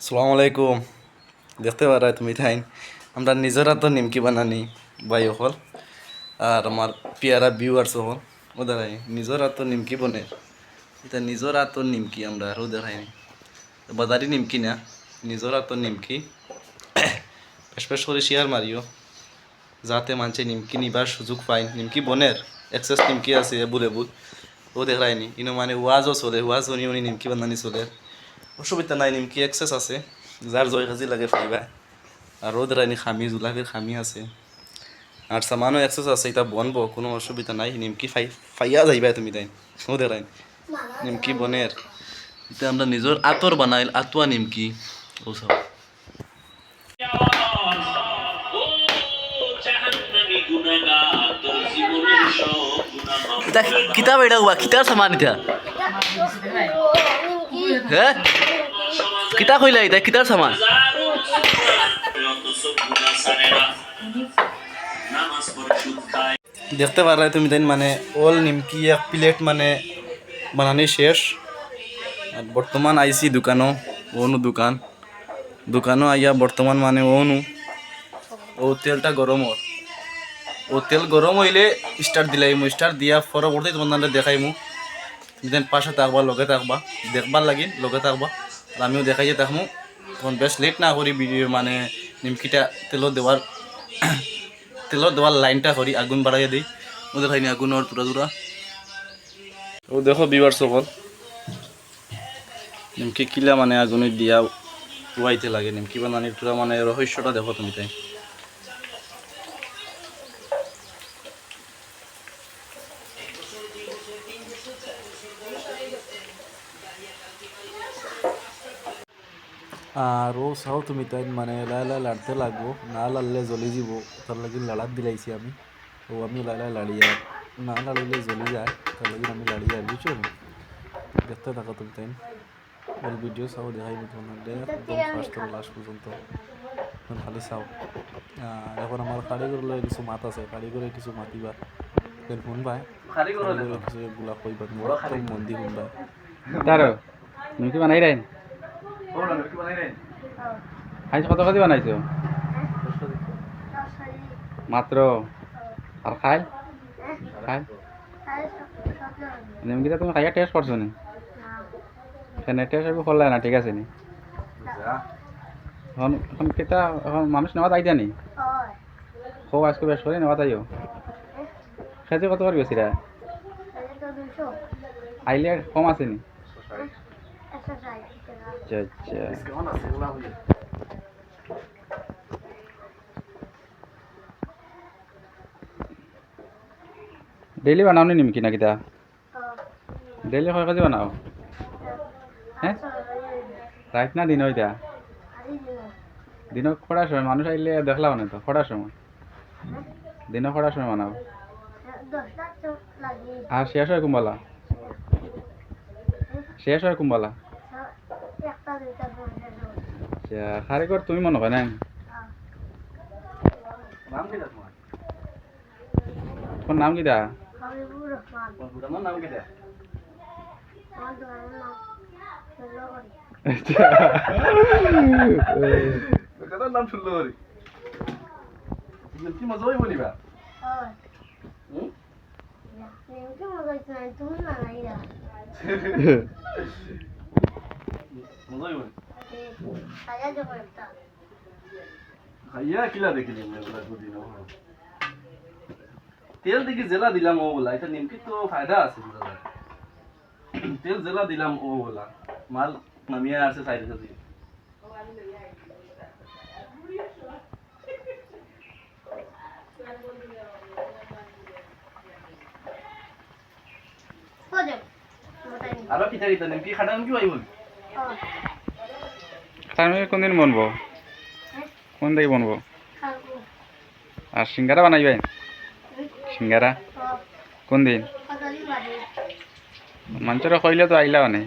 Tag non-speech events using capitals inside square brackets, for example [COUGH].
সালামু আলাইকুম। দেখতে পারা তুমি তাই আমরা নিজেরা তো নিমকি বানানি, ভাই হল আর আমার পেয়ারা ভিউয়ার্স হল ও দেখাই, নিজেরা তো নিমকি বনে। এটা নিজেরা তো নিমকি আমরা আরও দেখাই বাজারি নিমকি না, নিজেরা তো নিমকি। [COUGHS] বেশ করে শেয়ার মারিও। যাতে মানুষে নিমকি নিবার সুযোগ পায়। নিমকি বনের এক্সেস নিমকি আছে এবুল এবুল ও দেখায়নি ইনো মানে ওয়াজও চলে, ওয়াজ উনি উনি নিমকি বানানি চলে। অসুবিধা নাই নিমকি এক্সেস আছে। যার জয় খাজি লাগে ফাইবা। আর রোদ রানি খামি জুলাফির খামি আছে। আর সামানও এক্সেস আছে এটা বনবো কোনো অসুবিধা নাই। নিমকি ফাই ফাইয়া যাইবা তুমি তাই ও দেখাই নিমকি বনের এটা আমরা নিজের আতর বানাইল আতুয়া নিমকি। ও সব ও জাহান্নামী গুনাহগার তোর জীবনের সব গুনাহ মাফ এটা কিতাব এটা কিতাব সামান এটা হ্যাঁ কিতা কইলা এটা কিতাব সামান? দেখতে পারা তুমি তাই মানে অল নিমকি এক প্লেট মানে বানানি শেষ। আর বর্তমান আইসি দোকানও, ওনু দোকান। দোকানও আইয়া বর্তমান মানে ওনু। ও তেলটা গরম ওর ও তেল গরম হইলে স্টার্ট দিলাই মু। স্টার্ট দিয়া পরবর্তী তোমার দেখাইমু। যেন পাশে থাকবা, লগে থাকবা। দেখবার লাগি, লগে থাকবা। আর আমিও দেখাই যে থাকমু তখন বেশ লেট না করি ভিডিও মানে নিমকিটা তেলত দেওয়ার তেলত দেওয়ার লাইনটা করি আগুন বাড়াইয়া দিই। ও দেখাইনি আগুন ওর তুরা তুরা। ও দেখো বিবার সকল। নিমকি কিলা মানে আগুনে দিয়া উয়াইতে লাগে, নিমকি বানানির তুরা মানে রহস্যটা দেখো তুমি তাই। আর ও চাও তুমি তাই মানে লাইলা লাড়তে লাগবো। না লাড়লে জ্বলি যাব। তার লাগি লাড়াত দিলাইছি আমি। ও আমি লাইলা লাড়ি আর না লাড়িলে জ্বলি যায়। তার লাগি আমি লাড়ি আর বুঝছ দেখতে থাকো তুমি তাই ওর ভিডিও চাও, দেখাই তোমাদের একদম ফার্স্ট থেকে লাস্ট পর্যন্ত খালি চাও। এখন আমার কারিগরের কিছু মাত আছে। কারিগরে কিছু মাতিবা। দেন শুনবাই কারিগরে কিছু কইবা একদম মন দি শুনবাই তারো তুমি কি বানাই রাইন আজ কত কত বানাইছো? মাত্র? আর খাই? খাই? নিমকিটা তুমি খাইয়া টেস্ট করছ নি? সেনে টেস্ট আমি করলে না ঠিক আছে নি? এখন এখন কেটা এখন মানুষ নেওয়া তাই নি? খো আজকে বেশ করে নেওয়া তাইও খেতে কত করে বেশি রা আইলে কম আছে নি? আচ্ছা আচ্ছা। ডেইলি বানাও নি নিমকি না কিতা ডেইলি কয় কেজি বানাও? হ্যাঁ রাইত না দিন ওইটা দিনত খরার সময় মানুষ আইলে দেখলাম না তো খরার সময়। দিনত খরার সময় বানাও। আর শেষ হয় কুম্বালা। শেষ হয় কুম্বালা। আচ্ছা কারিগর তুমি মনে হয় না নাম কি তোমার নাম কিটা তোমার নাম কি কাটার নাম শুনলো কি মজা হইব খাইয়া কিলা দেখিলি এগুলা দুদিন তেল দেখি জেলা দিলাম ও বলা এটা নিমকি তো ফায়দা আছে [COUGHS] তেল জেলা দিলাম ও বলা মাল নামিয়ে আছে সাইড কাছে আরও কিতা কিতা নিমকি খাটা নিমকি পাই বল তার কোনদিন বনবো? কোন দিকে বনবো? আর সিঙ্গারা বানাইবে? সিঙ্গারা? কোন দিন মানুষের কইলে তো আইলা মানে